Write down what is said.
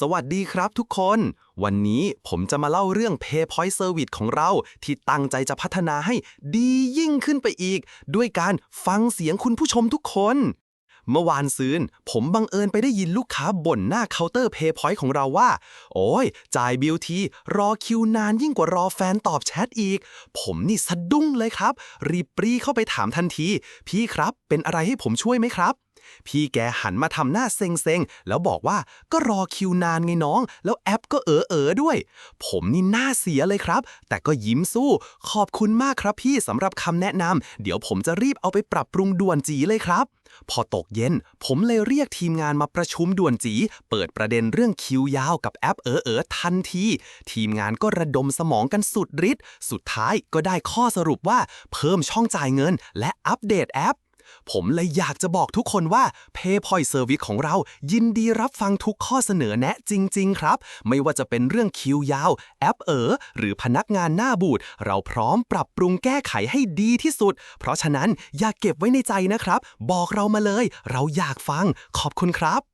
สวัสดีครับทุกคน วันนี้ผมจะมาเล่าเรื่อง PayPoint Service ของเรา ที่ตั้งใจจะพัฒนาให้ดียิ่งขึ้นไปอีก ด้วยการฟังเสียงคุณผู้ชมทุกคน เมื่อวานซืน ผมบังเอิญไปได้ยินลูกค้าบ่นหน้าเคาน์เตอร์ PayPoint ของเราว่า โอ้ย จ่ายบิลทีรอคิวนานยิ่งกว่ารอแฟนตอบแชทอีก ผมนี่สะดุ้งเลยครับ รีบปรีเข้าไปถามทันที พี่ครับ เป็นอะไรให้ผมช่วยไหมครับ พี่แกหันมาทำหน้าเซ็งๆ แล้วบอกว่าก็รอคิวนานไงน้อง แล้วแอปก็เออเออๆด้วย ผมนี่หน้าเสียเลยครับ แต่ก็ยิ้มสู้ ขอบคุณมากครับพี่สำหรับคำแนะนำเดี๋ยวผมจะรีบเอาไปปรับปรุงด่วนจีเลยครับ พอตกเย็น ผมเลยเรียกทีมงานมาประชุมด่วนจี เปิดประเด็นเรื่องคิวยาวกับแอปเออเออๆทันที ทีมงานก็ระดมสมองกันสุดฤทธิ์สุดท้ายก็ได้ข้อสรุปว่าเพิ่มช่องจ่ายเงิน และอัปเดตแอป ผมเลยอยากจะบอกทุกคนว่า PayPoint Service ของเรายินดีรับฟังทุกข้อเสนอแนะจริง ๆ ครับ ไม่ว่าจะเป็นเรื่องคิวยาว แอปเอ๋อหรือพนักงานหน้าบูดเราพร้อมปรับปรุงแก้ไขให้ดีที่สุด เพราะฉะนั้นอย่าเก็บไว้ในใจนะครับ บอกเรามาเลย เราอยากฟัง ขอบคุณครับ